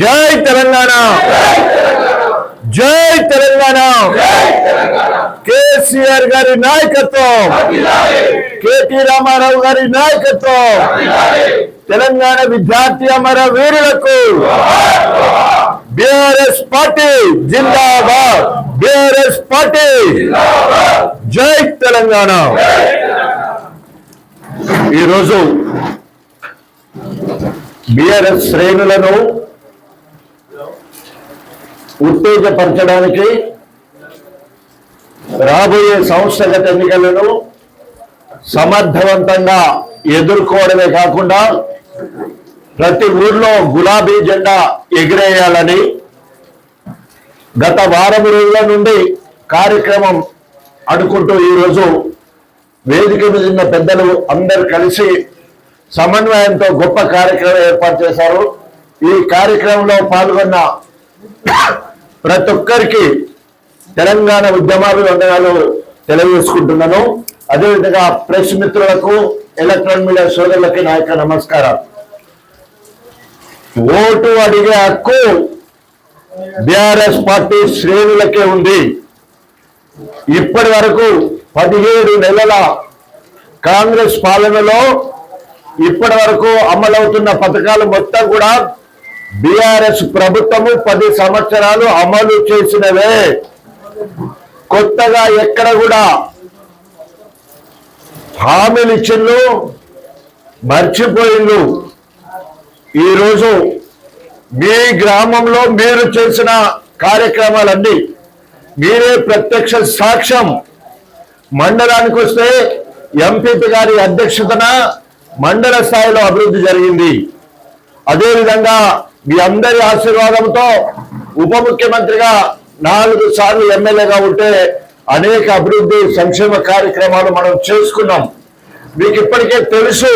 జై తెలంగాణ. జై తెలంగాణ. కేసీఆర్ గారి నాయకత్వం. కేటీ రామారావు గారి నాయకత్వం. తెలంగాణ విద్యార్థి అమర వీరులకు. బిఆర్ఎస్ పార్టీ జిందాబాద్. బిఆర్ఎస్ పార్టీ జై తెలంగాణ. ఈరోజు బిఆర్ఎస్ శ్రేణులను ఉత్తేజపరచడానికి రాబోయే సంస్థగత ఎన్నికలను సమర్థవంతంగా ఎదుర్కోవడమే కాకుండా ప్రతి ఊర్లో గులాబీ జెండా ఎగిరేయాలని గత వారం రోజుల నుండి కార్యక్రమం అనుకుంటూ ఈరోజు వేదిక మీద ఉన్న పెద్దలు అందరు కలిసి సమన్వయంతో గొప్ప కార్యక్రమం ఏర్పాటు చేశారు. ఈ కార్యక్రమంలో పాల్గొన్న ప్రతి ఒక్కరికి తెలంగాణ ఉద్యమాభివందనాలు తెలియజేసుకుంటున్నాను. అదేవిధంగా ప్రెస్ మిత్రులకు ఎలక్ట్రానిక్ మీడియా సోదరులకి నా యొక్క నమస్కారం ఓటు అడిగే హక్కు బిఆర్ఎస్ పార్టీ శ్రేణులకే ఉంది. ఇప్పటి వరకు పదిహేడు నెలల కాంగ్రెస్ పాలనలో ఇప్పటి వరకు అమలవుతున్న పథకాలు మొత్తం కూడా బిఆర్ఎస్ ప్రభుత్వము పది సంవత్సరాలు అమలు చేసినవే. కొత్తగా ఎక్కడ కూడా హామీలు ఇచ్చిండు మర్చిపోయిండు ఈరోజు మీ గ్రామంలో మీరు చేసిన కార్యక్రమాలన్నీ మీరే ప్రత్యక్ష సాక్ష్యం. మండలానికి వస్తే ఎంపీపీ గారి అధ్యక్షతన మండల స్థాయిలో అభివృద్ధి జరిగింది. అదేవిధంగా మీ అందరి ఆశీర్వాదంతో ఉప ముఖ్యమంత్రిగా నాలుగు సార్లు ఎమ్మెల్యేగా ఉంటే అనేక అభివృద్ధి సంక్షేమ కార్యక్రమాలు మనం చేసుకున్నాం. మీకు ఇప్పటికే తెలుసు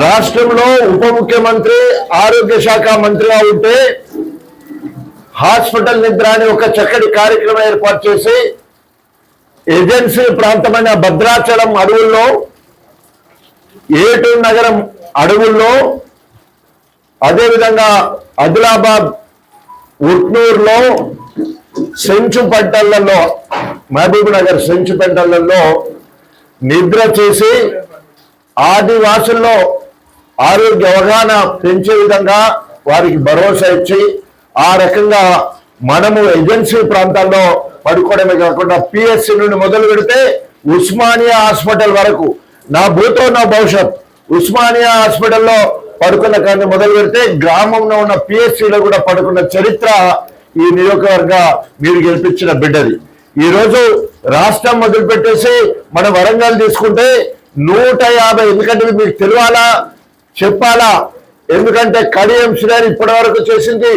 రాష్ట్రంలో ఉప ముఖ్యమంత్రి ఆరోగ్య శాఖ మంత్రిగా ఉంటే హాస్పిటల్ నిద్ర అని ఒక చక్కటి కార్యక్రమం ఏర్పాటు చేసి ఏజెన్సీ ప్రాంతమైన భద్రాచలం అడవుల్లో ఏటూరు నగరం అడవుల్లో అదేవిధంగా ఆదిలాబాద్ ఉట్నూరులో సెంచు పంటలలో మహబూబ్ నగర్ సెంచు పంటలలో నిద్ర చేసి ఆదివాసుల్లో ఆరోగ్య అవగాహన పెంచే విధంగా వారికి భరోసా ఇచ్చి ఆ రకంగా మనము ఏజెన్సీ ప్రాంతాల్లో పడుకోవడమే కాకుండా పిఎస్సి నుండి మొదలు పెడితే ఉస్మానియా హాస్పిటల్ వరకు నా భూతో నా భవిష్యత్. ఉస్మానియా హాస్పిటల్లో పడుకున్న కానీ మొదలు పెడితే గ్రామంలో ఉన్న పిఎస్సీలో కూడా పడుకున్న చరిత్ర ఈ నియోజకవర్గ మీరు గెలిపించిన బిడ్డది. ఈరోజు రాష్ట్రం మొదలుపెట్టేసి మన వరంగల్ తీసుకుంటే నూట యాభై ఎందుకంటే మీకు తెలియాలా? చెప్పాలా? ఎందుకంటే కడియం శ్రేణి ఇప్పటి వరకు చేసింది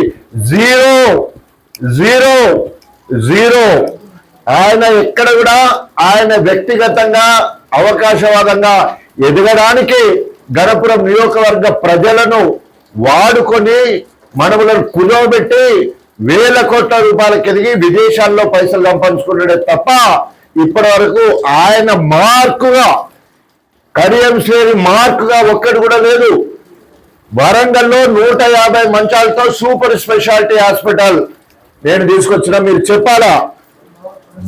జీరో జీరో జీరో. ఆయన ఎక్కడ కూడా ఆయన వ్యక్తిగతంగా అవకాశవాదంగా ఎదగడానికి గణపురం నియోజకవర్గ ప్రజలను వాడుకొని మనములను కులోబెట్టి వేల కోట్ల రూపాయలకు ఎదిగి విదేశాల్లో పైసలు సంపాదించుకున్నాడే తప్ప ఇప్పటి వరకు ఆయన మార్కుగా కడియం మార్కుగా ఒక్కటి కూడా లేదు. వరంగల్లో నూట యాభై మంచాలతో సూపర్ స్పెషాలిటీ హాస్పిటల్. నేను తీసుకొచ్చిన మీరు చెప్పాలా?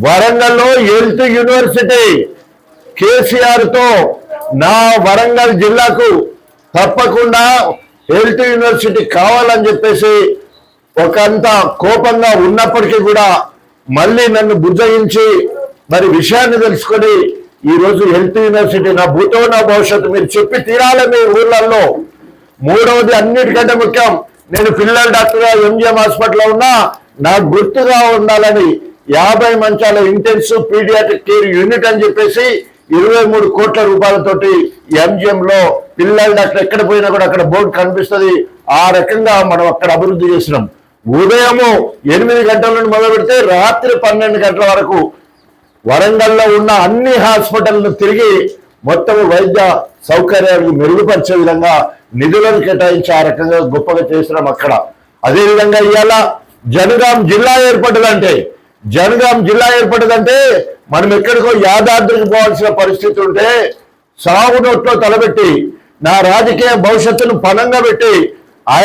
వరంగల్లో హెల్త్ యూనివర్సిటీ కేసీఆర్తో నా వరంగల్ జిల్లాకు తప్పకుండా హెల్త్ యూనివర్సిటీ కావాలని చెప్పేసి ఒకంత కోపంగా ఉన్నప్పటికీ కూడా మళ్ళీ నన్ను బుజ్జగించి మరి విషయాన్ని తెలుసుకొని ఈరోజు హెల్త్ యూనివర్సిటీ నా భూతో నా భవిష్యత్తు మీరు చెప్పి తీరాలి మీ ఊళ్ళల్లో మూడవది అన్నిటికంటే ముఖ్యం నేను పిల్లల డాక్టర్గా ఎంజిఎం హాస్పిటల్లో ఉన్నా నాకు గుర్తుగా ఉండాలని యాభై మంచాల ఇంటెన్సివ్ పీడియాట్రిక్ కేర్ యూనిట్ అని చెప్పేసి ఇరవై మూడు కోట్ల రూపాయలతోటి ఎంజిఎం లో అక్కడ ఎక్కడ పోయినా కూడా అక్కడ బోర్డు కనిపిస్తుంది. ఆ రకంగా మనం అక్కడ అభివృద్ధి చేసినాం. ఉదయము ఎనిమిది గంటల నుండి మొదలు పెడితే రాత్రి పన్నెండు గంటల వరకు వరంగల్లో ఉన్న అన్ని హాస్పిటల్ను తిరిగి మొత్తం వైద్య సౌకర్యాలు మెరుగుపరిచే విధంగా నిధులను కేటాయించి ఆ రకంగా గొప్పగా చేసినాం అక్కడ. అదేవిధంగా ఇవాళ జనగాం జిల్లా ఏర్పడ్డదంటే జనగాం జిల్లా ఏర్పడిందంటే మనం ఎక్కడికో యాదాద్రికి పోవాల్సిన పరిస్థితి ఉంటే సాగునోట్లో తలబెట్టి నా రాజకీయ భవిష్యత్తును పనంగా పెట్టి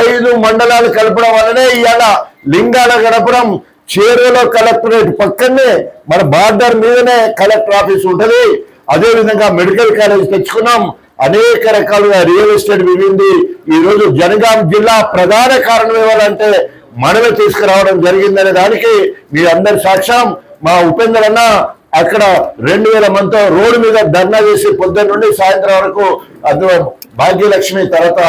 ఐదు మండలాలు కలపడం వల్లనే ఇవాళ లింగాల గడపడం చేరువలో కలెక్టరేట్ పక్కనే మన బార్డర్ మీదనే కలెక్టర్ ఆఫీస్ ఉంటుంది. అదేవిధంగా మెడికల్ కాలేజ్ తెచ్చుకున్నాం. అనేక రకాలుగా రియల్ ఎస్టేట్ వివింది ఈ రోజు జనగాం జిల్లా ప్రధాన కారణం ఇవ్వాలంటే మనమే తీసుకురావడం జరిగిందనే దానికి మీ అందరి సాక్ష్యం. మా ఉపేందర్ అన్న అక్కడ రెండు వేల మందితో రోడ్డు మీద ధర్నా చేసి పొద్దున్న నుండి సాయంత్రం వరకు అందులో భాగ్యలక్ష్మి తర్వాత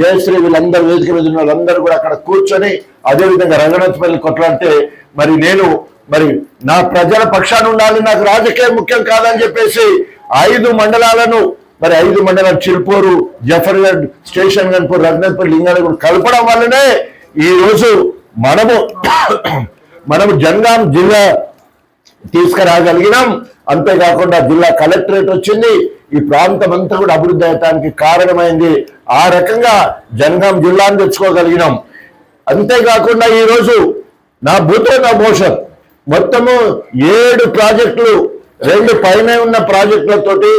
జయశ్రీ వీళ్ళందరూ వేదిక మీద ఉన్న వాళ్ళందరూ కూడా అక్కడ కూర్చొని అదేవిధంగా రంగనాథపల్లి కొట్లాడితే మరి నేను మరి నా ప్రజల పక్షాన ఉండాలి నాకు రాజకీయం ముఖ్యం కాదని చెప్పేసి ఐదు మండలాలను మరి ఐదు మండలాలు చిల్పూరు జఫర్గఢ్ స్టేషన్ గన్పూర్ రంగనాథపల్లి లింగాలు కలపడం వల్లనే ఈ రోజు మనము మనము జంగాం జిల్లా తీసుకురాగలిగినాం. అంతేకాకుండా జిల్లా కలెక్టరేట్ వచ్చింది. ఈ ప్రాంతం అంతా కూడా అభివృద్ధి అవటానికి కారణమైంది. ఆ రకంగా జనగాం జిల్లాను తెచ్చుకోగలిగినాం. అంతేకాకుండా ఈ రోజు నా భూతో నా భవిష్యత్ మొత్తము ఏడు ప్రాజెక్టులు రెండు పైన ఉన్న ప్రాజెక్టులతోటి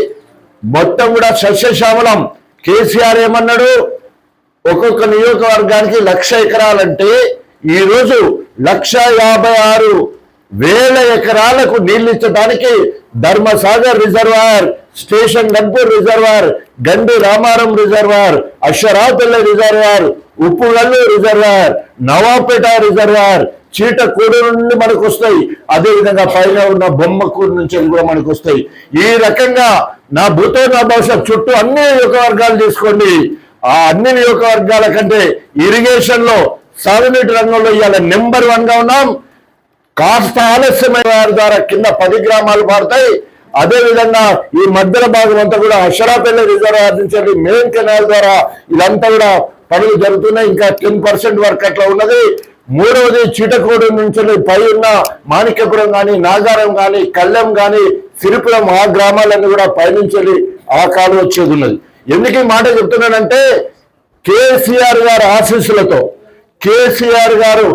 మొత్తం కూడా సస్యశ్యామలం. కేసీఆర్ ఏమన్నాడు? ఒక్కొక్క నియోజకవర్గానికి లక్ష ఎకరాలంటే ఈరోజు లక్ష యాభై ఆరు వేల ఎకరాలకు నీళ్ళిచ్చడానికి Dharmasagar reservoir station Ghanpur reservoir Gandi Ramaram reservoir Ashwaraopalli reservoir Uppugallu reservoir Navapet reservoir Cheetakudu నుండి మనకు వస్తాయి అదేవిధంగా పైన ఉన్న బొమ్మకూరు నుంచి కూడా మనకు వస్తాయి ఈ రకంగా నా భూతో నా భవిష్యత్ చుట్టూ అన్ని నియోజకవర్గాలు తీసుకోండి. ఆ అన్ని నియోజకవర్గాల కంటే ఇరిగేషన్లో సాగునీటి రంగంలో ఇవాళ నెంబర్ వన్గా ఉన్నాం. కాస్త ఆలస్యమైన వారి ద్వారా కింద పది గ్రామాలు పడతాయి అదే విధంగా ఈ మధ్యల భాగం అంతా కూడా అషరాపల్లి రిజర్వాయర్ నుంచి మెయిన్ కెనాల్ ద్వారా ఇదంతా కూడా పనులు జరుగుతున్నాయి. ఇంకా టెన్ పర్సెంట్ వర్క్ అట్లా ఉన్నది. మూడవది చీటకోడు నుంచి పై ఉన్న మాణిక్యపురం గాని నాగారం గాని కళ్ళెం గాని సిరిపురం ఆ గ్రామాలన్నీ కూడా పైనుంచి ఆ కాలు వచ్చేది ఉన్నది. ఎందుకు ఈ మాట చెప్తున్నానంటే కేసీఆర్ గారు ఆశీస్సులతో కేసీఆర్ గారు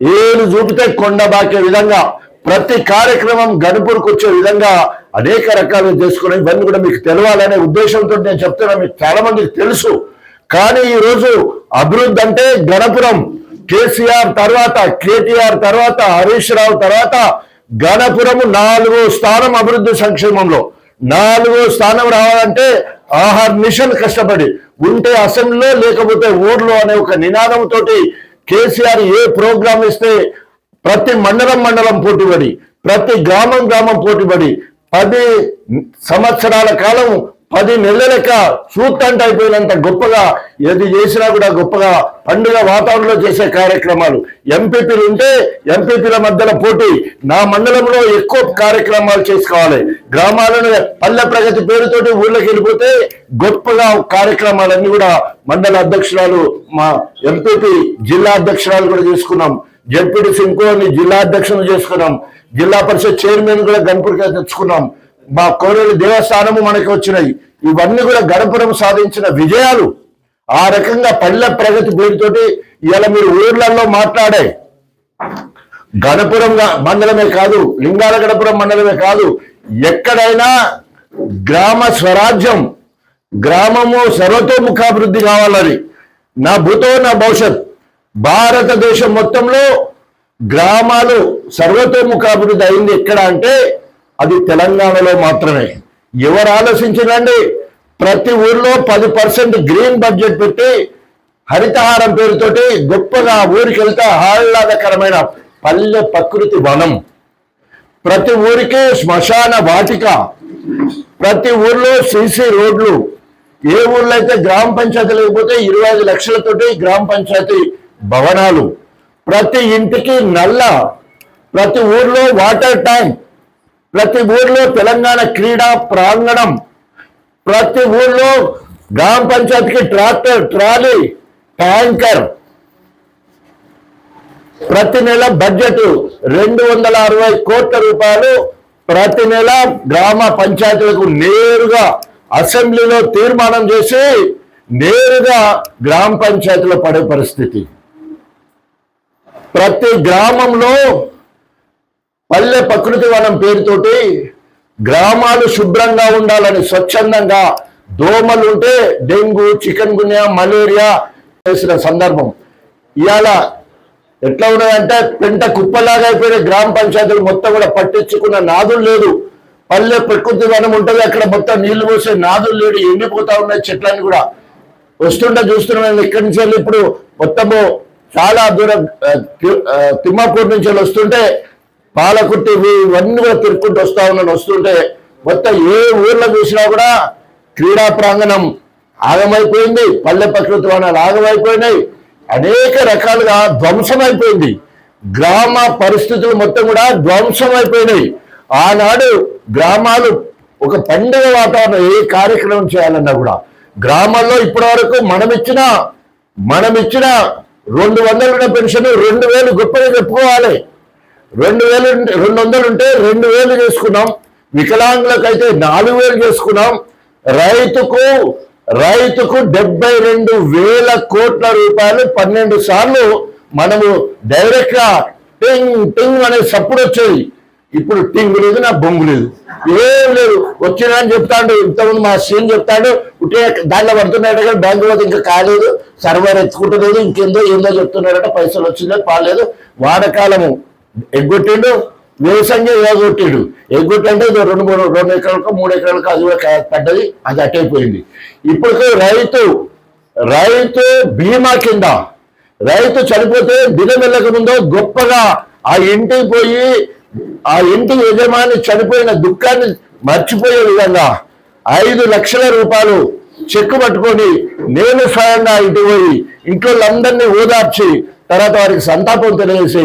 ఏలు చూపితే కొండ బాకే విధంగా ప్రతి కార్యక్రమం గణపూర్కి వచ్చే విధంగా అనేక రకాలు చేసుకుని ఇవన్నీ కూడా మీకు తెలవాలనే ఉద్దేశంతో నేను చెప్తున్నా మీకు చాలా మందికి తెలుసు. కానీ ఈ రోజు అభివృద్ధి అంటే గణపురం. కేసీఆర్ తర్వాత కేటీఆర్ తర్వాత హరీష్ రావు తర్వాత గణపురము నాలుగో స్థానం అభివృద్ధి సంక్షేమంలో. నాలుగో స్థానం రావాలంటే ఆహార్ మిషన్ కష్టపడి ఉంటే అసెంబ్లీలో లేకపోతే ఊర్లో అనే ఒక నినాదంతో కేసీఆర్ ఏ ప్రోగ్రామ్ ఇస్తే ప్రతి మండలం మండలం పోటీపడి ప్రతి గ్రామం గ్రామం పోటీపడి పది సంవత్సరాల కాలం పది నెలలక సూత్తంట అయిపోయినంత గొప్పగా ఏది చేసినా కూడా గొప్పగా పండుగ వాతావరణంలో చేసే కార్యక్రమాలు. ఎంపీపీలు ఉంటే ఎంపీపీల మధ్యలో పోటీ. నా మండలంలో ఎక్కువ కార్యక్రమాలు చేసుకోవాలి. గ్రామాలను పల్లె ప్రగతి పేరుతోటి ఊళ్ళకి వెళ్ళిపోతే గొప్పగా కార్యక్రమాలన్నీ కూడా మండల అధ్యక్షురాలు మా ఎంపీపీ జిల్లా అధ్యక్షురాలు కూడా చేసుకున్నాం. జడ్పీటీ సింకోని జిల్లా అధ్యక్షులు చేసుకున్నాం. జిల్లా పరిషత్ చైర్మన్ కూడా గణపూర్గా తెచ్చుకున్నాం. మా కోరేరు దేవస్థానము మనకి వచ్చినాయి. ఇవన్నీ కూడా గణపురం సాధించిన విజయాలు. ఆ రకంగా పల్లె ప్రగతి పేరుతోటి ఇవాళ మీరు ఊర్లలో మాట్లాడే గణపురం మండలమే కాదు లింగాల గణపురం మండలమే కాదు ఎక్కడైనా గ్రామ స్వరాజ్యం గ్రామము సర్వతోముఖాభివృద్ధి కావాలని నా భూతో నా భవిష్యత్. భారతదేశం మొత్తంలో గ్రామాలు సర్వతోముఖాభివృద్ధి అయింది ఎక్కడ అంటే అది తెలంగాణలో మాత్రమే. ఎవరు ఆలోచించరండి? ప్రతి ఊర్లో పది పర్సెంట్ గ్రీన్ బడ్జెట్ పెట్టి హరితహారం పేరుతోటి గొప్పగా ఊరికి వెళ్తే ఆహ్లాదకరమైన పల్లె ప్రకృతి వనం. ప్రతి ఊరికి శ్మశాన వాటిక. ప్రతి ఊర్లో సీసీ రోడ్లు. ఏ ఊర్లో అయితే గ్రామ పంచాయతీ లేకపోతే ఇరవై ఐదు లక్షలతోటి గ్రామ పంచాయతీ భవనాలు. ప్రతి ఇంటికి నల్ల. ప్రతి ఊర్లో వాటర్ ట్యాంక్. ప్రతి ఊర్లో తెలంగాణ క్రీడా ప్రాంగణం ప్రతి ఊర్లో గ్రామ పంచాయతీకి ట్రాక్టర్ ట్రాలీ ట్యాంకర్. ప్రతి నెల బడ్జెట్ రెండు వందల అరవై కోట్ల రూపాయలు ప్రతి నెల గ్రామ పంచాయతీలకు నేరుగా అసెంబ్లీలో తీర్మానం చేసి నేరుగా గ్రామ పంచాయతీలో పడే పరిస్థితి. ప్రతి గ్రామంలో పల్లె ప్రకృతి వనం పేరుతోటి గ్రామాలు శుభ్రంగా ఉండాలని స్వచ్ఛందంగా దోమలు ఉంటే డెంగ్యూ చికెన్ గున్యా మలేరియా చేసిన సందర్భం. ఇవాళ ఎట్లా ఉన్నదంటే పెంట కుప్పలాగా అయిపోయిన గ్రామ పంచాయతీలు మొత్తం కూడా పట్టించుకున్న నాదులు లేదు పల్లె ప్రకృతి వనం ఉంటుంది అక్కడ మొత్తం నీళ్ళు పోసే నాదులు లేడు ఎండిపోతా ఉన్నాయి చెట్లన్నీ కూడా. వస్తుంటే చూస్తున్నాం ఇక్కడి నుంచి వెళ్ళి ఇప్పుడు మొత్తము చాలా దూరం తి- తిమ్మాపూర్ నుంచి వెళ్ళి వస్తుంటే పాలకుట్టి ఇవన్నీ కూడా తిరుక్కుంటూ వస్తా ఉన్నాను వస్తుంటే మొత్తం ఏ ఊర్లో చూసినా కూడా క్రీడా ప్రాంగణం ఆగమైపోయింది పల్లె ప్రకృతి వనాలు ఆగమైపోయినాయి అనేక రకాలుగా ధ్వంసం అయిపోయింది గ్రామ పరిస్థితులు మొత్తం కూడా ధ్వంసం అయిపోయినాయి ఆనాడు గ్రామాలు ఒక పండుగ వాతావరణం ఏ కార్యక్రమం చేయాలన్నా కూడా గ్రామాల్లో ఇప్పటి వరకు మనం ఇచ్చిన రెండు వందల పెన్షన్ రెండు వేలు గొప్పగా చెప్పుకోవాలి. రెండు వేలు రెండు వందలు ఉంటే రెండు వేలు చేసుకున్నాం. వికలాంగులకైతే నాలుగు వేలు చేసుకున్నాం. రైతుకు రైతుకు డెబ్బై రెండు వేల కోట్ల రూపాయలు పన్నెండు సార్లు మనము డైరెక్ట్గా టింగ్ టింగ్ అనే సప్పుడు వచ్చేది. ఇప్పుడు టింగ్ లేదు నా బొంగు లేదు. ఏం లేదు. వచ్చినా అని చెప్తాడు. ఇంతకుముందు మా సీన్ చెప్తాడు ఉంటే దాంట్లో పడుతున్నాడు కానీ బ్యాంకు పోతే ఇంకా కాలేదు. సర్వర్ ఎత్తుకుంటలేదు ఇంకేందో ఏందో చెప్తున్నాడట పైసలు వచ్చిందో పాలేదు. వాడకాలము ఎగ్గొట్టిండు వ్యవసాయం ఎగొట్టిండు ఎగ్గొట్టంటే రెండు మూడు రెండు ఎకరాలకు మూడు ఎకరాలకు అది కూడా పడ్డది అది అటైపోయింది ఇప్పుడు రైతు రైతు బీమా కింద రైతు చనిపోతే దినం ముందో గొప్పగా ఆ ఇంటికి పోయి ఆ ఇంటి యజమాని చనిపోయిన దుఃఖాన్ని మర్చిపోయే విధంగా ఐదు లక్షల రూపాయలు చెక్కు పట్టుకొని నేను స్వయంగా ఇంటికి పోయి ఇంట్లో అందరినీ ఓదార్చి తర్వాత వారికి సంతాపం తెలియజేసి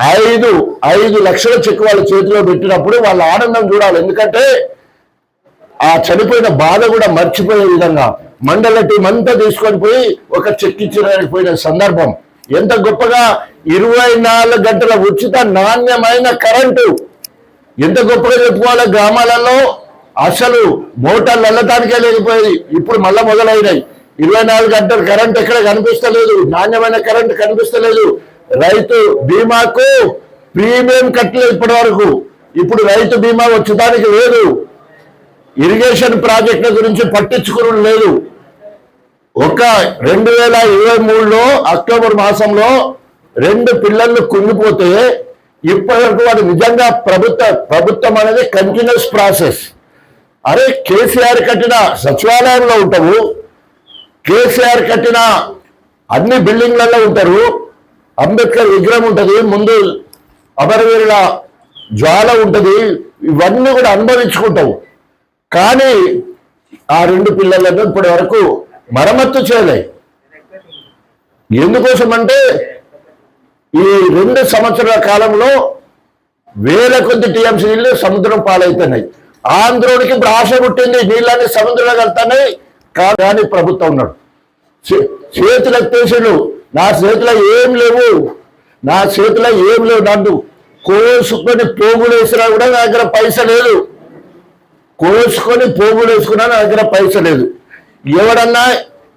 ఐదు ఐదు లక్షల చెక్కు వాళ్ళ చేతిలో పెట్టినప్పుడు వాళ్ళ ఆనందం చూడాలి. ఎందుకంటే ఆ చనిపోయిన బాధ కూడా మర్చిపోయే విధంగా మండల టీం అంతా తీసుకొని పోయి ఒక చెక్ ఇచ్చిన పోయిన సందర్భం. ఎంత గొప్పగా ఇరవై నాలుగు గంటల ఉచిత నాణ్యమైన కరెంటు. ఎంత గొప్పగా చెప్పుకోవాలి గ్రామాలలో. అసలు మోటార్లు వెళ్ళటానికే లేకపోయేది ఇప్పుడు మళ్ళా మొదలైనాయి. ఇరవై నాలుగు గంటలు కరెంట్ ఎక్కడ కనిపిస్తలేదు? నాణ్యమైన కరెంట్ కనిపిస్తలేదు. రైతు బీమాకు ప్రీమియం కట్టలేదు ఇప్పటి వరకు ఇప్పుడు రైతు బీమా వచ్చడానికి లేదు. ఇరిగేషన్ ప్రాజెక్టుల గురించి పట్టించుకుని లేదు. ఒక రెండు వేల ఇరవై మూడులో అక్టోబర్ మాసంలో రెండు పిల్లలు కుంగిపోతే ఇప్పటి వరకు వాడు నిజంగా ప్రభుత్వ ప్రభుత్వం అనేది కంటిన్యూస్ ప్రాసెస్ అరే కేసీఆర్ కట్టిన సచివాలయంలో ఉంటారు. కేసీఆర్ కట్టిన అన్ని బిల్డింగ్లలో ఉంటారు. అంబేద్కర్ విగ్రహం ఉంటుంది ముందు అమరవీరుల జ్వాల ఉంటుంది ఇవన్నీ కూడా అనుభవించుకుంటావు. కానీ ఆ రెండు పిల్లలను ఇప్పటి వరకు మరమ్మత్తు చేయలే. ఎందుకోసం అంటే ఈ రెండు సంవత్సరాల కాలంలో వేల కొద్ది టీఎంసీ నీళ్ళు సముద్రం పాలవుతున్నాయి ఆంధ్రోడికి ఇప్పుడు ఆశ పుట్టింది నీళ్ళని సముద్రంలో కాదు కానీ ప్రభుత్వం ఉన్నాడు. చే- చేతులు ఎత్తేసాడు నా చేతిలో ఏం లేవు. నా చేతిలో ఏం లేవు నన్ను కోసుకొని పోగులు వేసినా కూడా నా దగ్గర పైస లేదు. కోసుకొని పోగులు వేసుకున్నా నా దగ్గర పైస లేదు. ఎవడన్నా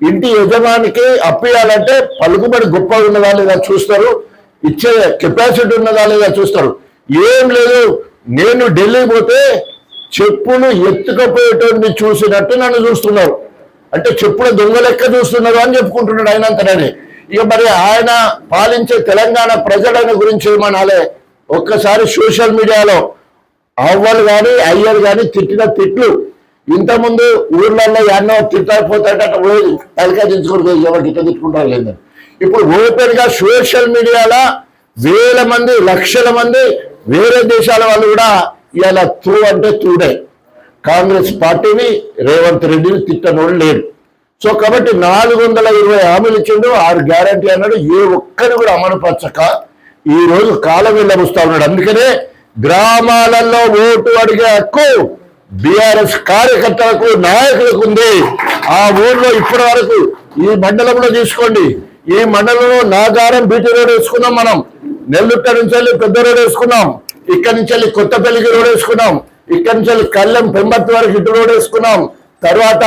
ఇంటి యజమానికి అప్పియాలంటే పలుకుబడి గొప్పగా ఉన్నదా లేదా చూస్తారు. ఇచ్చే కెపాసిటీ ఉన్నదా లేదా చూస్తారు. ఏం లేదు. నేను ఢిల్లీ పోతే చెప్పులు ఎత్తుకపోయేటోడిని చూసినట్టు నన్ను చూస్తున్నారు. అంటే చెప్పుల దొంగ లెక్క చూస్తున్నారు అని చెప్పుకుంటున్నాడు ఆయన ఇక మరి ఆయన పాలించే తెలంగాణ ప్రజలను గురించి ఏమనాలే? ఒక్కసారి సోషల్ మీడియాలో అవ్వలు కానీ అయ్యలు కానీ తిట్టిన తిట్లు. ఇంతకుముందు ఊర్లలో ఎన్నో తిట్టకపోతాడట పోయి తలకాయ దించుకొని పోయి ఎవరికి ఇట్లా తిట్టుకుంటారు లేదని ఇప్పుడు ఓపెన్గా సోషల్ మీడియాలో వేల మంది లక్షల మంది వేరే దేశాల వాళ్ళు కూడా ఇలా తూ అంటే తూడే కాంగ్రెస్ పార్టీని రేవంత్ రెడ్డిని తిట్టనోడు లేరు సో కాబట్టి నాలుగు వందల ఇరవై హామీలు ఇచ్చిండు ఆరు గ్యారంటీ అన్నాడు ఏ ఒక్కరు కూడా అమలుపరచక ఈ రోజు కాలం వెళ్ళబుస్తా ఉన్నాడు. అందుకనే గ్రామాలలో ఓటు అడిగే హక్కు బీఆర్ఎస్ కార్యకర్తలకు నాయకులకు ఉంది. ఆ ఊర్లో ఇప్పటి వరకు ఈ మండలంలో తీసుకోండి ఈ మండలంలో నాగారం బీటీ రోడ్ వేసుకున్నాం మనం. నెల్లుట్ట నుంచి వెళ్ళి పెద్ద రోడ్ వేసుకున్నాం. ఇక్కడి నుంచి వెళ్ళి కొత్తపల్లికి రోడ్ వేసుకున్నాం. ఇక్కడి నుంచి వెళ్ళి కళ్ళెం పెంబర్తి వరకు ఇటు రోడ్ వేసుకున్నాం. తర్వాత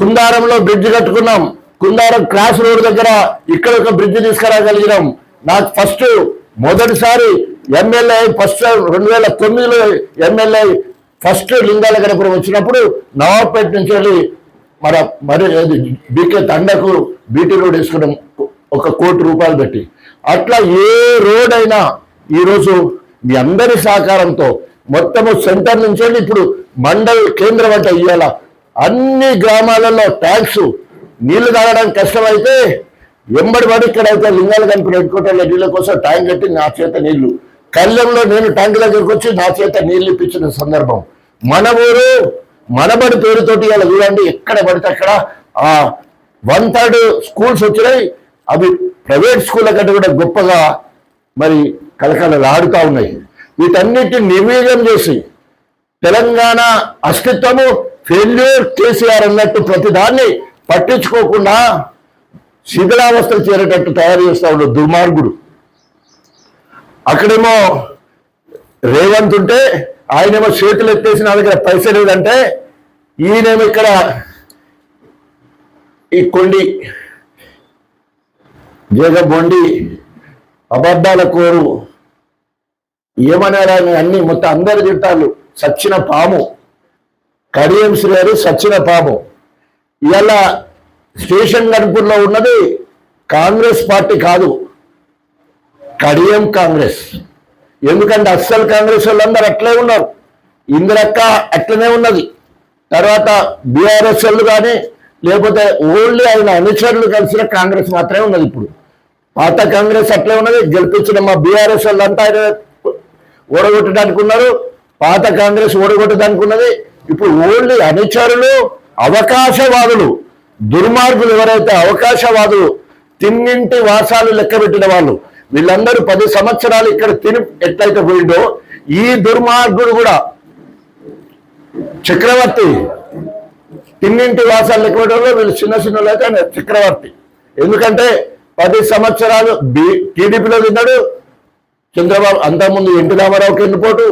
కుందారంలో బ్రిడ్జ్ కట్టుకున్నాం. కుందారం క్రాస్ రోడ్ దగ్గర ఇక్కడ ఒక బ్రిడ్జ్ తీసుకురాగలిగినాం. నాకు ఫస్ట్ మొదటిసారి ఎమ్మెల్యే ఫస్ట్ రెండు వేల తొమ్మిదిలో ఎమ్మెల్యే ఫస్ట్ లింగాల గణపురం వచ్చినప్పుడు నవాబ్పేట నుంచి వెళ్ళి మన మరి అది బీకే తండకు బీటీ రోడ్ వేసుకున్నాం. ఒక కోటి రూపాయలు పెట్టి. అట్లా ఏ రోడ్ అయినా ఈరోజు మీ అందరి సహకారంతో మొత్తము సెంటర్ నుంచి వెళ్ళి ఇప్పుడు మండల్ కేంద్రం అంటే ఇవాళ అన్ని గ్రామాలలో ట్యాంక్స్ నీళ్ళు తాగడానికి కష్టమైతే ఎంబడి పడి ఇక్కడైతే లింగాలు కనిపి పెట్టుకోవటం నీళ్ళ కోసం ట్యాంక్ కట్టి నా చేత నీళ్ళు. కళ్ళంలో నేను ట్యాంక్ దగ్గరకు వచ్చి నా చేత నీళ్ళు ఇప్పించిన సందర్భం. మన ఊరు మనబడి పేరుతోటి ఇలా చూడండి ఎక్కడ పడితే అక్కడ ఆ వన్ థర్డ్ స్కూల్స్ వచ్చినాయి. అవి ప్రైవేట్ స్కూళ్ళ కంటే కూడా గొప్పగా మరి కలకలలాడుతూ ఉన్నాయి. వీటన్నిటిని నిర్వీర్యం చేసి తెలంగాణ అస్తిత్వము ఫెయిల్యూర్ కేసీఆర్ అన్నట్టు ప్రతిదాన్ని పట్టించుకోకుండా శిథిలావస్థలు చేరేటట్టు తయారు చేస్తా ఉన్నాడు దుర్మార్గుడు. అక్కడేమో రేవంత్ ఉంటే ఆయనేమో చేతులు ఎత్తేసి నా దగ్గర పైసలు లేదంటే ఈయనేమో ఇక్కడ ఈ కొండి జగబొండి అబద్ధాల కోరు ఏమనేరా అని అన్ని మొత్తం అందరి తింటారు సచ్చిన పాము. కడియం శ్రీ గారు సచ్చిన పాపం. ఇవాళ స్టేషన్ గణపూర్లో ఉన్నది కాంగ్రెస్ పార్టీ కాదు కడియం కాంగ్రెస్. ఎందుకంటే అస్సలు కాంగ్రెస్ వాళ్ళందరూ అట్లే ఉన్నారు. ఇందిరక్క అట్లనే ఉన్నది. తర్వాత బీఆర్ఎస్ వాళ్ళు కానీ లేకపోతే ఓన్లీ ఆయన అనుచరులు కలిసిన కాంగ్రెస్ మాత్రమే ఉన్నది ఇప్పుడు. పాత కాంగ్రెస్ అట్లే ఉన్నది గెలిపించిన మా బీఆర్ఎస్ వాళ్ళంతా ఆయన ఓడగొట్టడానికి ఉన్నారు పాత కాంగ్రెస్ ఓడగొట్టడానికి ఉన్నది ఇప్పుడు ఓన్లీ అనుచరులు అవకాశవాదులు దుర్మార్గులు ఎవరైతే అవకాశవాదులు తిన్నింటి వాసాలు లెక్క పెట్టిన వాళ్ళు వీళ్ళందరూ పది సంవత్సరాలు ఇక్కడ తిని ఎట్లయితే పోయిందో ఈ దుర్మార్గుడు కూడా చక్రవర్తి తిన్నింటి వాసాలు లెక్క పెట్టడంలో వీళ్ళు చిన్న చిన్న అయితే చక్రవర్తి. ఎందుకంటే పది సంవత్సరాలు బి టీడీపీలో తిన్నాడు చంద్రబాబు అంతకుముందు ఎన్టీ రామారావుకి ఎన్నుపోటు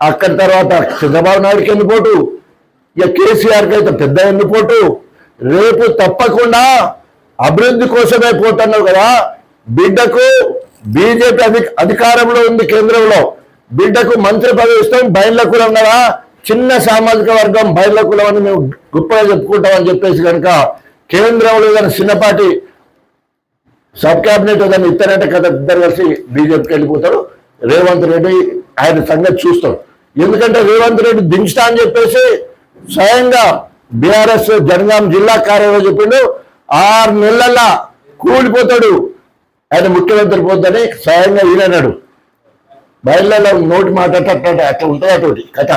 అక్కడ తర్వాత చంద్రబాబు నాయుడుకి ఎన్నుపోటు ఇక కేసీఆర్కి అయితే పెద్ద ఎన్నుపోటు రేపు తప్పకుండా అభివృద్ధి కోసమే పోతున్నావు కదా? బిడ్డకు బీజేపీ అధి అధికారంలో ఉంది కేంద్రంలో. బిడ్డకు మంత్రి పదవి ఇస్తాం బయళ్ళ కులం కదా? చిన్న సామాజిక వర్గం బయళ్ళ కులం అని మేము గొప్పగా చెప్పుకుంటామని చెప్పేసి కనుక కేంద్రంలో ఏదైనా చిన్నపాటి సబ్ క్యాబినెట్ ఏదైనా ఇస్తారంటే కదా ఇద్దరు కలిసి బీజేపీకి వెళ్ళిపోతారు. రేవంత్ రెడ్డి ఆయన సంగతి చూస్తాం. ఎందుకంటే రేవంత్ రెడ్డి దించుతా అని చెప్పేసి స్వయంగా బీఆర్ఎస్ జనగాం జిల్లా కార్యాలయం చెప్పిండు. ఆరు నెలల్లో కూలిపోతాడు. ఆయన ముఖ్యమంత్రి పోతుందని స్వయంగా ఈయనన్నాడు బయలులో నోటి మాట అట్లా ఉంటుంది అటువంటి కథ.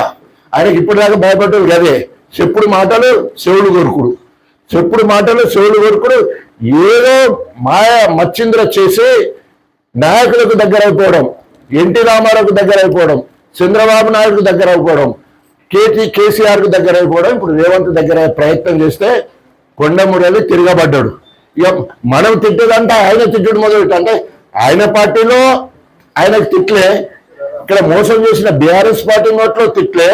ఆయనకి ఇప్పుడు దాకా భయపడ్డాడు అదే. చెప్పుడు మాటలు చెవులు కొరుకుడు. చెప్పుడు మాటలు శివుడు కొరుకుడు. ఏదో మాయ మచ్చింద్ర చేసి నాయకులకు దగ్గర అయిపోవడం ఎన్టీ రామారావుకు దగ్గర అయిపోవడం చంద్రబాబు నాయుడుకు దగ్గర అయిపోవడం కేటీ కేసీఆర్కు దగ్గర అయిపోవడం ఇప్పుడు రేవంత్ దగ్గర ప్రయత్నం చేస్తే కొండమురళి తిరగబడ్డాడు. ఇక మనం తిట్టేదంట ఆయన తిట్టుడు మొదలు అంటే ఆయన పార్టీలో ఆయనకు తిట్లే ఇక్కడ మోసం చేసిన బీఆర్ఎస్ పార్టీ నోట్లో తిట్లే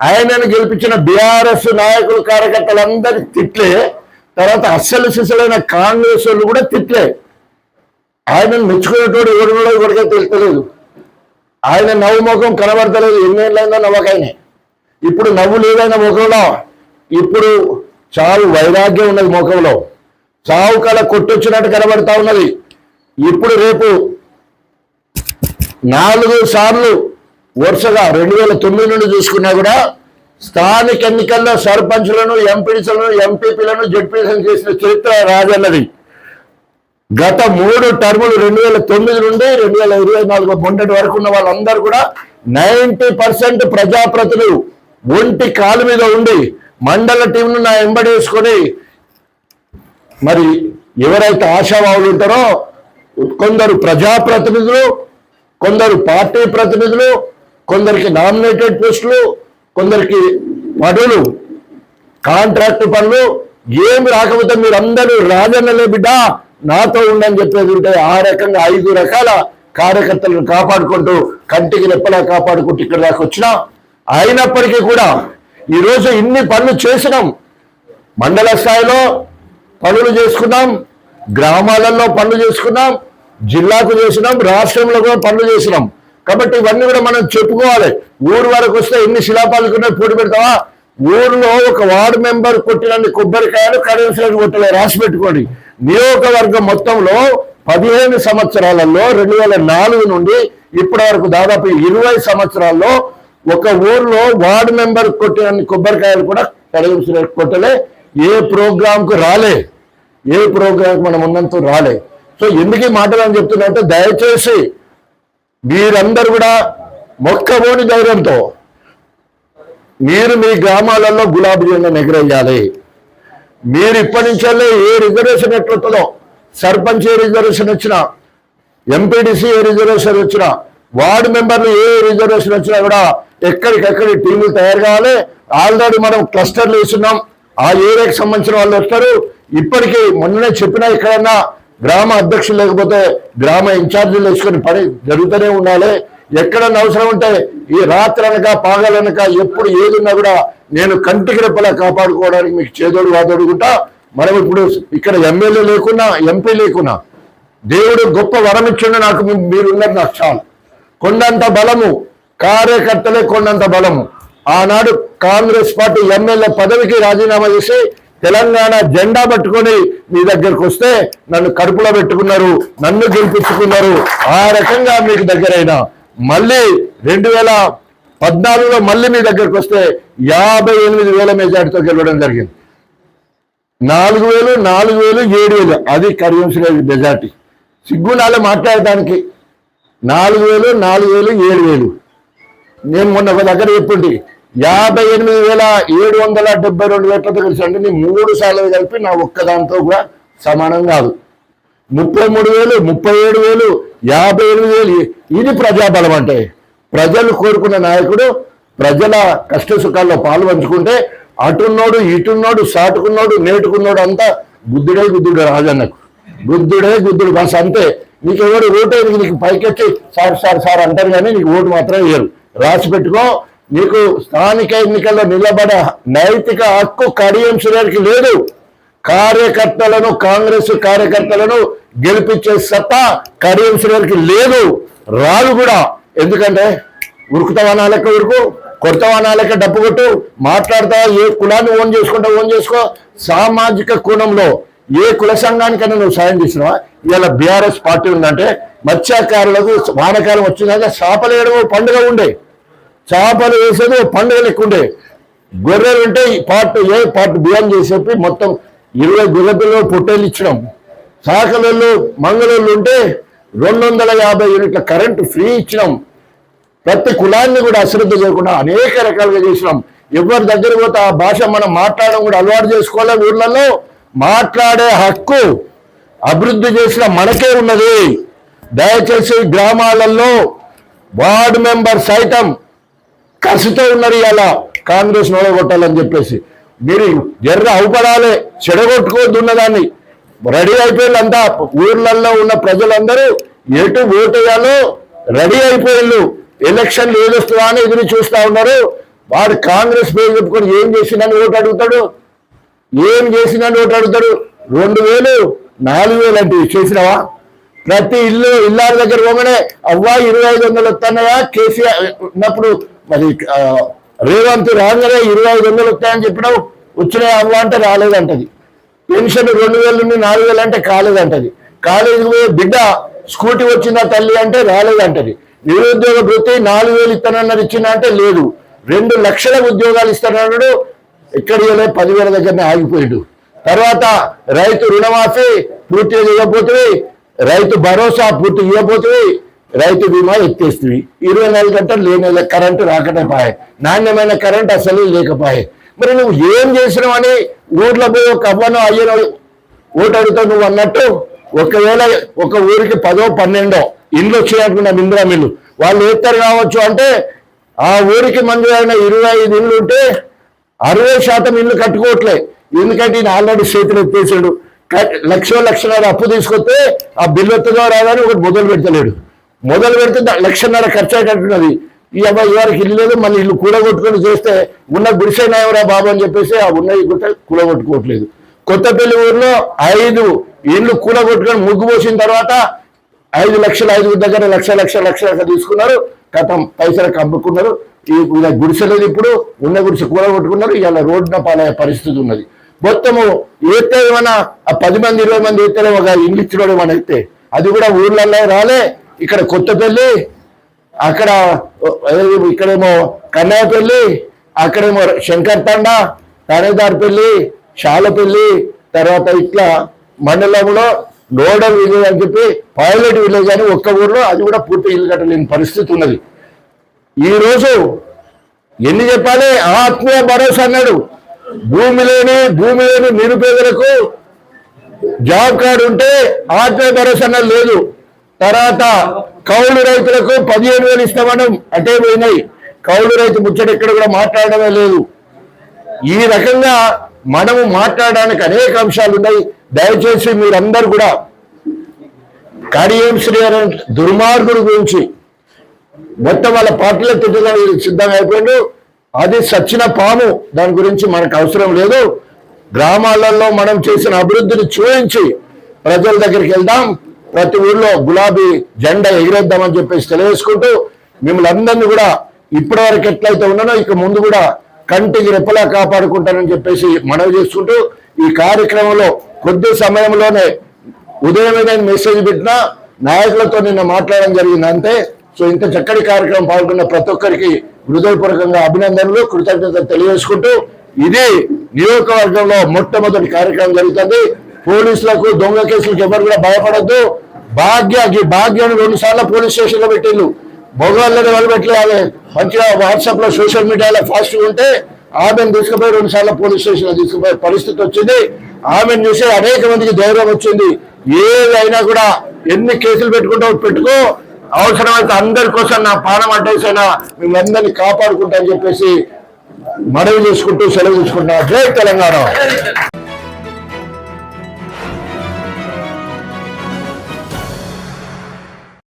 ఆయనను గెలిపించిన బీఆర్ఎస్ నాయకులు కార్యకర్తలందరి తిట్లే తర్వాత అస్సలు సిసలైన కాంగ్రెస్ వాళ్ళు కూడా తిట్లే. ఆయనను మెచ్చుకునేటోడు ఎవరు కూడా ఎవరికైతే తెలుస్తలేదు ఆయన నవ్వు ముఖం కనబడతలేదు. ఎన్నేళ్ళైందో నవ్వకైనా. ఇప్పుడు నవ్వు లేదైన ముఖంలో ఇప్పుడు చావు వైరాగ్యం ఉన్నది ముఖంలో. చావు కళ కొట్టొచ్చినట్టు కనబడతా ఉన్నది. ఇప్పుడు రేపు నాలుగు సార్లు వరుసగా రెండు వేల తొమ్మిది నుండి చూసుకున్నా కూడా స్థానిక ఎన్నికల్లో సర్పంచ్లను ఎంపీసీలను ఎంపీపీలను జడ్పీసీలను చేసిన చరిత్ర రాజన్నది గత మూడు టర్ములు రెండు వేల తొమ్మిది నుండి రెండు వేల ఇరవై నాలుగు మొన్నటి వరకు ఉన్న వాళ్ళందరూ కూడా నైంటీ పర్సెంట్ ప్రజాప్రతినిధులు ఒంటి కాలు మీద ఉండి మండల టీంను నా ఎంబడేసుకొని మరి ఎవరైతే ఆశావాహులు ఉంటారో కొందరు ప్రజాప్రతినిధులు కొందరు పార్టీ ప్రతినిధులు కొందరికి నామినేటెడ్ పోస్టులు కొందరికి పనులు కాంట్రాక్ట్ పనులు ఏమి రాకపోతే మీరు అందరూ రాజన్నలే బిడ్డ. నాతో ఉండని చెప్పేది ఉంటే ఆ రకంగా ఐదు రకాల కార్యకర్తలను కాపాడుకుంటూ కంటికి రెప్పలా కాపాడుకుంటూ ఇక్కడ దాకా వచ్చినా అయినప్పటికీ కూడా ఈరోజు ఇన్ని పనులు చేసినాం. మండల స్థాయిలో పనులు చేసుకున్నాం గ్రామాలలో పనులు చేసుకున్నాం జిల్లాకు చేసినాం రాష్ట్రంలో కూడా పనులు చేసినాం. కాబట్టి ఇవన్నీ కూడా మనం చెప్పుకోవాలి. ఊరు వరకు వస్తే ఎన్ని శిలాపాలకు ఉన్నాయి పోటీ పెడతావా? ఊర్లో ఒక వార్డు మెంబర్ కొట్టినన్ని కొబ్బరికాయలు కరెన్సీలు కొట్టలే రాసి పెట్టుకోండి నియోజకవర్గం మొత్తంలో పదిహేను సంవత్సరాలలో రెండు వేల నాలుగు నుండి ఇప్పటి వరకు దాదాపు ఇరవై సంవత్సరాల్లో ఒక ఊర్లో వార్డు మెంబర్ కొట్టిన కొబ్బరికాయలు కూడా కరెన్సీ కొట్టలే. ఏ ప్రోగ్రాంకు రాలే. ఏ ప్రోగ్రాంకు మనం ఉన్నంత రాలే. సో ఎందుకు ఈ మాటలు అని చెప్తున్నా దయచేసి మీరందరూ కూడా మొక్కబోని ధైర్యంతో మీరు మీ గ్రామాలలో గులాబీ జెండా ఎగరేయాలి. మీరు ఇప్పటి నుంచే ఏ రిజర్వేషన్ ఎట్లుంటుందో సర్పంచ్ ఏ రిజర్వేషన్ వచ్చినా ఎంపీడీసీ ఏ రిజర్వేషన్ వచ్చినా వార్డు మెంబర్లు ఏ రిజర్వేషన్ వచ్చినా కూడా ఎక్కడికెక్కడి టీములు తయారు కావాలి. ఆల్రెడీ మనం క్లస్టర్లు వేస్తున్నాం. ఆ ఏరియాకి సంబంధించిన వాళ్ళు వస్తారు. ఇప్పటికీ మొన్ననే చెప్పినా ఎక్కడన్నా గ్రామ అధ్యక్షులు లేకపోతే గ్రామ ఇన్ఛార్జీలు వేసుకొని పని జరుగుతూనే ఉండాలి. ఎక్కడన్నా అవసరం ఉంటే ఈ రాత్రనక పాగలనక ఎప్పుడు ఏదున్నా కూడా నేను కంటికి రెప్పలా కాపాడుకోవడానికి మీకు చేదోడు వాదోడుకుంటా మనం ఇప్పుడు ఇక్కడ ఎమ్మెల్యే లేకున్నా ఎంపీ లేకున్నా దేవుడు గొప్ప వరం ఇచ్చిండు నాకు మీ- మీరున్నారు నాకు చాలు. కొండంత బలము కార్యకర్తలే కొండంత బలము. ఆనాడు కాంగ్రెస్ పార్టీ ఎమ్మెల్యే పదవికి రాజీనామా చేసి తెలంగాణ జెండా పట్టుకొని మీ దగ్గరకు వస్తే నన్ను కడుపులో పెట్టుకున్నారు నన్ను గెలిపించుకున్నారు ఆ రకంగా మీకు దగ్గరైనా. మళ్ళీ రెండు వేల పద్నాలుగులో మళ్ళీ మీ దగ్గరకు వస్తే యాభై ఎనిమిది వేల మెజార్టీతో గెలవడం జరిగింది. నాలుగు వేలు నాలుగు వేలు ఏడు వేలు. అది కరివంశరాజు మెజార్టీ. సిగ్గునాలే మాట్లాడడానికి నాలుగు వేలు నాలుగు వేలు ఏడు వేలు. నేను మొన్న ఒక దగ్గర చెప్పింది యాభై ఎనిమిది వేల ఏడు వందల డెబ్బై రెండు వేలతో కలిసి అంటే నీ మూడు సార్లు కలిపి నా ఒక్కదాంతో కూడా సమానం కాదు. ముప్పై మూడు వేలు ముప్పై ఏడు వేలు యాభై ఎనిమిది వేలు. ఇది ప్రజాబలం అంటే ప్రజలు కోరుకున్న నాయకుడు ప్రజల కష్ట సుఖాల్లో పాలు పంచుకుంటే అటున్నాడు ఇటున్నాడు సాటుకున్నోడు నేటుకున్నోడు అంతా గుద్దుడే గుద్దుడు రాజన్నకు. గుద్దుడే గుద్దుడు బస్ అంతే. నీకు ఎవరు ఓటు నీకు నీకు పైకెచ్చి సార్ సార్ సార్ అంటారు కానీ నీకు ఓటు మాత్రం ఇయ్యరు. రాసి పెట్టుకో. నీకు స్థానిక ఎన్నికల్లో నిలబడే నైతిక హక్కు కడియం సురేర్కి లేదు. కార్యకర్తలను కాంగ్రెస్ కార్యకర్తలను గెలిపించే సత్తా కడియం శ్రేణికి లేదు. రాదు కూడా. ఎందుకంటే ఉరుకుతావా లెక్క ఉరుకు? కొడతావా నా లెక్క డబ్బు కొట్టు? మాట్లాడతావా? ఏ కులాన్ని ఓన్ చేసుకుంటా ఓన్ చేసుకో? సామాజిక కోణంలో ఏ కుల సంఘానికైనా నువ్వు సాయం చేసినావా? ఇవాళ బీఆర్ఎస్ పార్టీ ఉందంటే మత్స్యకారులకు వానకాలం వచ్చిందాక చేపలేయడం పండుగ ఉండే. చేపలు వేసేది ఓ పండుగ లెక్క ఉండే. గొర్రెలు ఉంటే ఈ పార్ట్ ఏ పార్ట్ బియ్యం చేసేపి మొత్తం ఇరవై గొర్రె పొట్టేలు ఇచ్చినాం. శాఖలలో మంగళూరు ఉంటే రెండు వందల యాభై యూనిట్ల కరెంటు ఫ్రీ ఇచ్చినాం. ప్రతి కులాన్ని కూడా అశ్రద్ధ చేయకుండా అనేక రకాలుగా చేసినాం. ఎవరి దగ్గర పోతే ఆ భాష మనం మాట్లాడడం కూడా అలవాటు చేసుకోవాలి ఊర్లలో? మాట్లాడే హక్కు అభివృద్ధి చేసిన మనకే ఉన్నది. దయచేసి గ్రామాలలో వార్డు మెంబర్ సైతం కసితో ఉన్నారు ఇలా కాంగ్రెస్ నోడగొట్టాలని చెప్పేసి. మీరు ఎర్ర అవుపడాలి చెడగొట్టుకోవద్దు ఉన్నదాన్ని రెడీ అయిపోయింది అంతా ఊర్లలో ఉన్న ప్రజలందరూ ఎటు ఓటు వేయాలో రెడీ అయిపోయిండు ఎలక్షన్లు ఏదొస్తుందా అని ఎదురు చూస్తా ఉన్నారు. వాడు కాంగ్రెస్ పేరు చెప్పుకొని ఏం చేసిందని ఓటు అడుగుతాడు. ఏం చేసిందని ఓటు అడుగుతాడు. రెండు వేలు నాలుగు వేలు అంటే చేసినావా? ప్రతి ఇల్లు ఇల్లాల దగ్గర పోగానే అవ్వా ఇరవై ఐదు వందలు వస్తున్నాయా కేసీఆర్ ఉన్నప్పుడు మరి రేవంత్ రాగానే ఇరవై ఐదు వందలు వస్తాయని చెప్పినావు వచ్చినాయి అవ్వా అంటే రాలేదంటది. పెన్షన్ రెండు వేలు నుండి నాలుగు వేలు అంటే కాలేదంటది. కాలేజీకి పోయే బిడ్డ స్కూటీ వచ్చిందా తల్లి అంటే రాలేదంటది. నిరుద్యోగ వృత్తి నాలుగు వేలు ఇస్తానన్నది ఇచ్చిందా అంటే లేదు. రెండు లక్షల ఉద్యోగాలు ఇస్తానన్నాడు ఎక్కడ ఇవ్వలే పదివేల దగ్గరనే ఆగిపోయాడు. తర్వాత రైతు రుణమాఫీ పూర్తిగా చేయకపోతే రైతు భరోసా పూర్తి ఇవ్వకపోతే రైతు బీమా ఎత్తేస్తుంది ఇరవై నాలుగు గంటలు లేని కరెంటు రాకటే పాయే. నాణ్యమైన కరెంట్ అసలు లేకపోయే. మరి నువ్వు ఏం చేసినావని ఊర్లో పోయి ఒక అవ్వను అయ్యను ఓటు అడుగుతావు నువ్వు అన్నట్టు ఒకవేళ ఒక ఊరికి పదో పన్నెండో ఇండ్లు వచ్చినట్టున్నాం ఇందిరా మిల్లు. వాళ్ళు ఎత్తారు కావచ్చు అంటే ఆ ఊరికి మంజూరైన ఇరవై ఐదు ఇండ్లు ఉంటే అరవై శాతం ఇల్లు కట్టుకోవట్లే. ఎందుకంటే ఈయన ఆల్రెడీ చేతులు ఎత్తేసాడు. లక్ష లక్షల అప్పు తీసుకొస్తే ఆ బిల్లు ఎత్తుగా రాదని ఒకటి మొదలు పెడతలేడు. మొదలు పెడితే లక్షన్నర ఖర్చు అయ్యేటట్టున్నది ఈ అబ్బాయి వారికి ఇల్లు లేదు మళ్ళీ ఇల్లు కూడగొట్టుకొని చేస్తే ఉన్న గుడిసైనాయవరా బాబు అని చెప్పేసి ఆ ఉన్న గుట్ట కూడగొట్టుకోవట్లేదు. కొత్తపల్లి ఊర్లో ఐదు ఇల్లు కూడగొట్టుకొని ముగ్గు పోసిన తర్వాత ఐదు లక్షల ఐదు దగ్గర లక్ష లక్ష లక్ష లక్ష తీసుకున్నారు. గతం పైసలకు అమ్ముకున్నారు ఈ ఇలా గుడిసెలేదు ఇప్పుడు ఉన్న గుడిసె కూడగొట్టుకున్నారు. ఇవాళ రోడ్డున పాలయ్యే పరిస్థితి ఉన్నది. మొత్తము ఏతే ఏమైనా ఆ పది మంది ఇరవై మంది ఎత్తే ఒక ఇంగ్లీష్ చూడడం ఏమన్నా అయితే అది కూడా ఊర్లలో రాలే. ఇక్కడ కొత్తపల్లి అక్కడ ఇక్కడేమో కన్నయ్యపల్లి అక్కడేమో శంకర్ తండ తానేదార్పల్లి తర్వాత ఇట్లా మండలంలో నోడల్ విలేజ్ అని చెప్పి పైలట్ విలేజ్ అని ఒక్క ఊర్లో అది కూడా పూర్తి ఇల్లు కట్టలేని పరిస్థితి ఉన్నది. ఈరోజు ఎన్ని చెప్పాలి? ఆత్మీయ భరోసా అన్నాడు. భూమి లేని భూమి లేని నిరుపేదలకు జాబ్ కార్డు ఉంటే ఆత్మీయ భరోసా అన్నది లేదు. తర్వాత కౌలు రైతులకు పదిహేను వేలు ఇస్తామనం అంటే పోయినాయి. కౌలు రైతు ముచ్చట ఇక్కడ కూడా మాట్లాడడమే లేదు. ఈ రకంగా మనము మాట్లాడడానికి అనేక అంశాలు ఉన్నాయి. దయచేసి మీరందరూ కూడా కడియం శ్రీ అనే దుర్మార్గుడు గురించి మొత్తం వాళ్ళ పార్టీలో తిట్టడానికి సిద్ధంగా అయిపోయిండు అది సచ్చిన పాము. దాని గురించి మనకు అవసరం లేదు. గ్రామాలలో మనం చేసిన అభివృద్ధిని చూపించి ప్రజల దగ్గరికి వెళ్దాం. ప్రతి ఊర్లో గులాబీ జెండా ఎగిరేద్దామని చెప్పేసి తెలియజేసుకుంటూ మిమ్మల్ని అందరినీ కూడా ఇప్పటి వరకు ఎట్లయితే ఉన్నానో ఇక ముందు కూడా కంటికి రెప్పలా కాపాడుకుంటానని చెప్పేసి మనవి చేసుకుంటూ ఈ కార్యక్రమంలో కొద్ది సమయంలోనే ఉదయమే నేను మెసేజ్ పెట్టినా నాయకులతో నిన్న మాట్లాడడం జరిగింది అంతే. సో ఇంత చక్కటి కార్యక్రమం పాల్గొన్న ప్రతి ఒక్కరికి హృదయపూర్వకంగా అభినందనలు కృతజ్ఞతలు తెలియజేసుకుంటూ ఇది నియోజకవర్గంలో మొట్టమొదటి కార్యక్రమం జరుగుతుంది. పోలీసులకు దొంగ కేసులకు ఎవరు కూడా భయపడద్దు. భాగ్య భాగ్యను రెండు సార్లు పోలీస్ స్టేషన్లో పెట్టిండు. మగవాళ్ళని వాళ్ళు పెట్టలేదు? మంచిగా వాట్సాప్లో సోషల్ మీడియాలో ఫాస్ట్ ఉంటే ఆమెను తీసుకుపోయి రెండు సార్లు పోలీస్ స్టేషన్ తీసుకుపోయే పరిస్థితి వచ్చింది. ఆమెను చూసి అనేక మందికి ధైర్యం వచ్చింది. ఏదైనా కూడా ఎన్ని కేసులు పెట్టుకుంటావు పెట్టుకో అవసరమైతే అందరి కోసం నా పానం అడ్డేసైనా మిమ్మల్ని కాపాడుకుంటా అని చెప్పేసి మనవి చేసుకుంటూ సెలవు తీసుకుంటున్నా. జై తెలంగాణ.